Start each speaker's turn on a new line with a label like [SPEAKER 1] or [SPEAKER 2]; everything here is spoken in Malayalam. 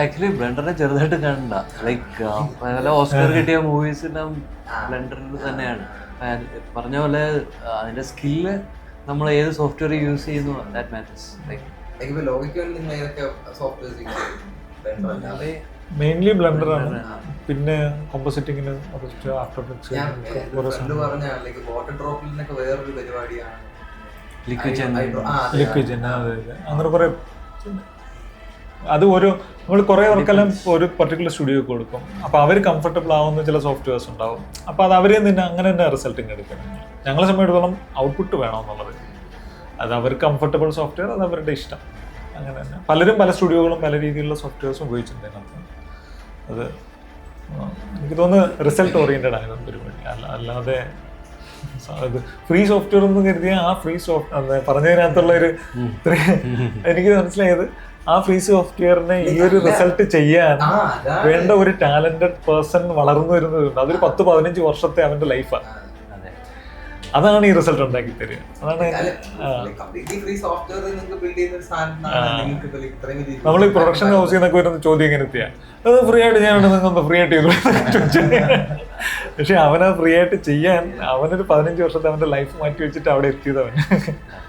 [SPEAKER 1] ആക്ച്വലി ബ്ലണ്ടറിനെ ചെറുതായിട്ട് കാണണ്ട ലൈക്ക് പല ഓസ്കർ കിട്ടിയ മൂവീസിന്റെ ബ്ലെൻഡറിൽ തന്നെയാണ്. പറഞ്ഞ പോലെ അതിന്റെ സ്കില്ല് നമ്മൾ ഏത് സോഫ്റ്റ്വെയർ യൂസ് ചെയ്യുന്നു ദാറ്റ് മാറ്റേഴ്സ് ലൈക്ക്
[SPEAKER 2] മെയിൻലി ലോകയ്ക്ക്
[SPEAKER 3] ആണ്. പിന്നെ കോമ്പോസിറ്റിങ്ങിന് ആഫ്റ്റർ
[SPEAKER 2] പറഞ്ഞ ലൈക്ക് വാട്ടർ വേറൊരു പരിപാടിയാണ്.
[SPEAKER 1] ലിക്വിഡ്
[SPEAKER 3] അങ്ങനെ കുറെ അത് ഒരു നമ്മൾ കുറെ വർക്കെല്ലാം ഒരു പർട്ടിക്കുലർ സ്റ്റുഡിയോ കൊടുക്കും. അപ്പൊ അവർ കംഫർട്ടബിൾ ആവുന്ന ചില സോഫ്റ്റ്വെയർസ് ഉണ്ടാവും. അപ്പൊ അത് അവരെ തന്നെ അങ്ങനെ തന്നെ റിസൾട്ടിങ് എടുക്കണം ഞങ്ങളെ സംബന്ധിച്ചിടത്തോളം ഔട്ട്പുട്ട് വേണമെന്നുള്ളത്. അത് അവർ കംഫർട്ടബിൾ സോഫ്റ്റ്വെയർ അത് അവരുടെ ഇഷ്ടം. അങ്ങനെ തന്നെ. പലരും പല സ്റ്റുഡിയോകളും പല രീതിയിലുള്ള സോഫ്റ്റ്വെയർസും ഉപയോഗിച്ചിട്ടുണ്ട് അത് എനിക്ക് തോന്നുന്നു റിസൾട്ട് ഓറിയന്റഡ് ആയിരുന്നു പരിപാടി. അല്ല അല്ലാതെ ഫ്രീ സോഫ്റ്റ്വെയർ എന്ന് കരുതിയ ആ ഫ്രീ സോഫ്റ്റ് പറഞ്ഞതിനകത്തുള്ള ഒരു എനിക്ക് മനസ്സിലായത് ആ ഫ്രീ സോഫ്റ്റ്വെയറിനെ ഈ ഒരു റിസൾട്ട് ചെയ്യാൻ വേണ്ട ഒരു ടാലന്റഡ് പേഴ്സൺ വളർന്നു വരുന്നതുണ്ട് അതൊരു പത്ത് പതിനഞ്ച് വർഷത്തെ അവന്റെ ലൈഫാണ്
[SPEAKER 1] അതെ.
[SPEAKER 3] അതാണ് ഈ റിസൾട്ട് ഉണ്ടാക്കി തരിക. അതാണ് നമ്മൾ ഈ പ്രൊഡക്ഷൻ ഹൗസിൽ നിന്നൊക്കെ വരുന്ന ചോദ്യം ഇങ്ങനെ എത്തിയാ അത് ഫ്രീ ആയിട്ട് ഞാൻ ഫ്രീ ആയിട്ട് ചെയ്തു പക്ഷെ അവനത് ഫ്രീ ആയിട്ട് ചെയ്യാൻ അവനൊരു പതിനഞ്ച് വർഷത്തെ അവന്റെ ലൈഫ് മാറ്റി വെച്ചിട്ട് അവിടെ എത്തിയത് അവൻ